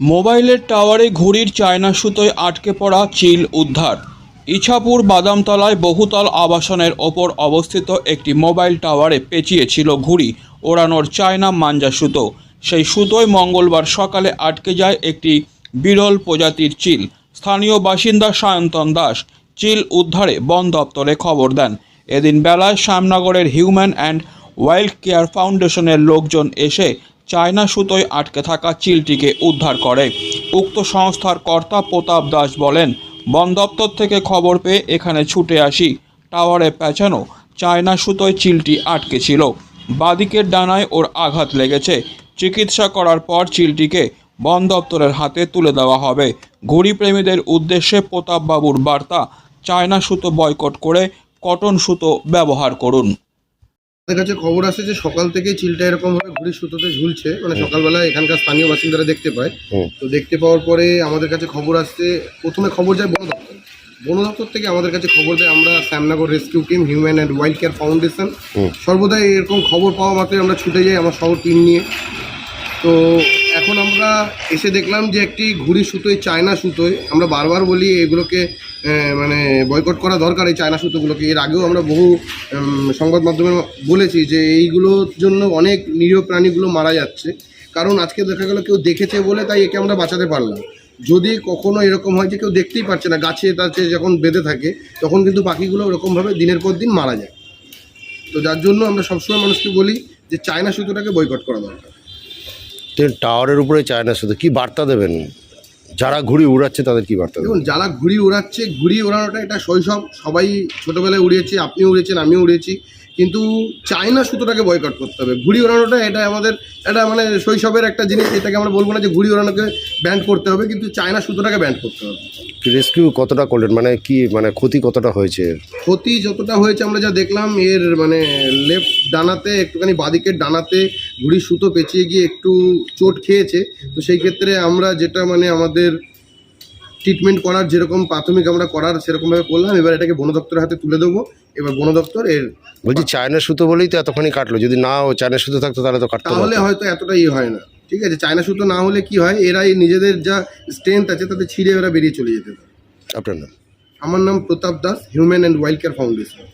মোবাইলের টাওয়ারে ঘুড়ির চায়না সুতোয় আটকে পড়া চিল উদ্ধার। ইছাপুর বাদামতলায় বহুতল আবাসনের ওপর অবস্থিত একটি মোবাইল টাওয়ারে পেঁচিয়ে ছিল ঘুড়ি ওড়ানোর চায়না মাঞ্জা সুতো। সেই সুতোয় মঙ্গলবার সকালে আটকে যায় একটি বিরল প্রজাতির চিল। স্থানীয় বাসিন্দা সায়ন্তন দাস চিল উদ্ধারে বন দপ্তরে খবর দেন। এদিন বেলায় শ্যামনগরের হিউম্যান অ্যান্ড ওয়াইল্ড কেয়ার ফাউন্ডেশনের লোকজন এসে চায়না সুতোয় আটকে থাকা চিলটিকে উদ্ধার করে। উক্ত সংস্থার কর্তা প্রতাপ দাস বলেন, বন দপ্তর থেকে খবর পেয়ে এখানে ছুটে আসি। টাওয়ারে পেঁচানো চায়না সুতোয় চিলটি আটকে ছিল। বাদিকের ডানায় ওর আঘাত লেগেছে। চিকিৎসা করার পর চিলটিকে বন দপ্তরের হাতে তুলে দেওয়া হবে। ঘুড়ি প্রেমীদের উদ্দেশ্যে প্রতাপবাবুর বার্তা, চায়না সুতো বয়কট করে কটন সুতো ব্যবহার করুন। আমাদের কাছে খবর আসে যে সকাল থেকে চিলটা এরকম ভাবে ঘুরি সুতোতে ঝুলছে মানে সকালবেলা এখানকার স্থানীয় বাসিন্দারা দেখতে পায়। তো দেখতে পাওয়ার পরে আমাদের কাছে খবর আসছে প্রথমে খবর যায় বন দপ্তর। বন দপ্তর থেকে আমাদের কাছে খবর দেয় আমরা Shyamnagar rescue team human and wild care foundation. সর্বদাই এরকম খবর পাওয়া মাত্রে আমরা ছুটে যাই আমার শহর টিম নিয়ে। তো এখন আমরা এসে দেখলাম যে একটি ঘুড়ি সুতোয় চায়না সুতোয়, আমরা বারবার বলি এগুলোকে মানে বয়কট করা দরকার এই চায়না সুতোগুলোকে। এর আগেও আমরা বহু সংবাদ মাধ্যমে বলেছি যে এইগুলোর জন্য অনেক নিরীহ প্রাণীগুলো মারা যাচ্ছে। কারণ আজকে দেখা গেল কেউ দেখেছে বলে তাই একে আমরা বাঁচাতে পারলাম। যদি কখনো এরকম হয় যে কেউ দেখতেই পারছে না, গাছে তাছে যখন বেঁধে থাকে, তখন কিন্তু পাখিগুলো ওরকমভাবে দিনের পর দিন মারা যায়। তো যার জন্য আমরা সবসময় মানুষকে বলি যে চায়না সুতোটাকে বয়কট করা দরকার। তিনি টাওয়ারের উপরে চায় না শুধু কি বার্তা দেবেন? যারা ঘুড়ি উড়াচ্ছে তাদের কি বার্তা দেবেন? দেখুন যারা ঘুড়ি উড়াচ্ছে ঘুড়ি উড়ানোটা এটা শৈশব সবাই ছোটোবেলায় উড়িয়েছে আপনি উড়েছেন আমিও উড়িয়েছি। কিন্তু চায়না সুতোটাকে বয়কট করতে হবে। ঘুড়ি ওড়ানোটা এটা আমাদের এটা মানে শৈশবের একটা জিনিস এটাকে আমরা বলব না যে ঘুড়ি ওড়ানোকে ব্যান্ড করতে হবে কিন্তু চায়না সুতোটাকে ব্যান্ড করতে হবে। রেস্কিউ কতটা করলেন? মানে কি মানে ক্ষতি কতটা হয়েছে? ক্ষতি যতটা হয়েছে আমরা যা দেখলাম এর মানে লেফট ডানাতে একটুখানি বাদিকের ডানাতে ঘুড়ি সুতো পেঁচিয়ে গিয়ে একটু চোট খেয়েছে। তো সেই ক্ষেত্রে আমরা যেটা মানে আমাদের ট্রিটমেন্ট করার যেরকম প্রাথমিক আমরা করার সেরকমভাবে করলাম এবার এটাকে বন দপ্তরের হাতে তুলে দেবো। এবার বন দপ্তর এর বলছি চায়না সুতো বলেই তো এতখানি কাটলো। যদি না ও চায়নার সুতো থাকতো তাহলে তো কাটতো তাহলে হয়তো এতটা ইয়ে হয় না। ঠিক আছে চায়না সুতো না হলে কি হয়? এরাই নিজেদের যা স্ট্রেংথ আছে তাতে ছিঁড়ে এরা বেরিয়ে চলে যেতে পারে। আপনার নাম? আমার নাম Pratap Das human and wild care foundation